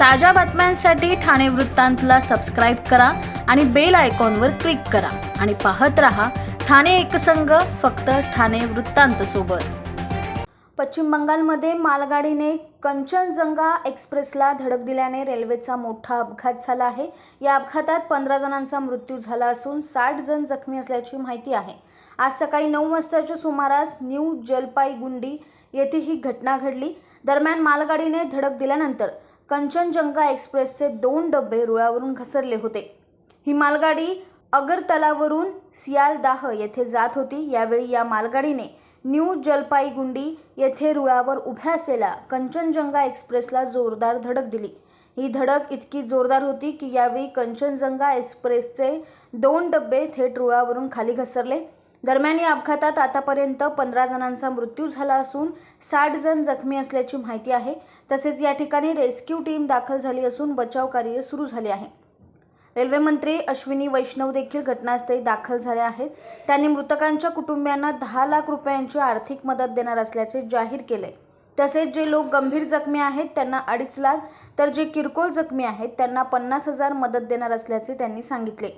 ताज्या बातम्यांसाठी ठाणे वृत्तांतला सबस्क्राईब करा आणि बेल आयकॉनवर क्लिक करा. आणि पाहत रहा ठाणे एकसंघ फक्त ठाणे वृत्तांत सोबत. पश्चिम बंगालमध्ये मालगाडीने कंचनजंगा एक्सप्रेसला धडक दिल्याने रेल्वेचा मोठा अपघात झाला आहे. या अपघातात पंधरा जणांचा मृत्यू झाला असून साठ जण जखमी असल्याची माहिती आहे. आज सकाळी नऊ वाजताच्या सुमारास न्यू जलपाईगुंडी येथे ही घटना घडली. दरम्यान मालगाडीने धडक दिल्यानंतर कंचनजंगा एक्सप्रेसचे दोन डबे रुळावरून घसरले होते. ही मालगाडी अगरतलावरून सियालदाह येथे जात होती. यावेळी या मालगाडीने न्यू जलपाईगुंडी येथे रुळावर उभ्या असलेल्या कंचनजंगा एक्सप्रेसला जोरदार धडक दिली. ही धडक इतकी जोरदार होती की यावेळी कंचनजंगा एक्सप्रेसचे दोन डबे थेट रुळावरून खाली घसरले. दरम्यान या अपघातात आतापर्यंत पंधरा जणांचा मृत्यू झाला असून साठ जण जखमी असल्याची माहिती आहे. तसेच या ठिकाणी रेस्क्यू टीम दाखल झाली असून बचाव कार्य सुरू झाले आहे. रेल्वे मंत्री अश्विनी वैष्णव देखील घटनास्थळी दाखल झाले आहेत. त्यांनी मृतकांच्या कुटुंबियांना दहा लाख रुपयांची आर्थिक मदत देणार असल्याचे जाहीर केले. तसेच जे लोक गंभीर जखमी आहेत त्यांना अडीच लाख तर जे किरकोळ जखमी आहेत त्यांना पन्नास हजार मदत देणार असल्याचे त्यांनी सांगितले.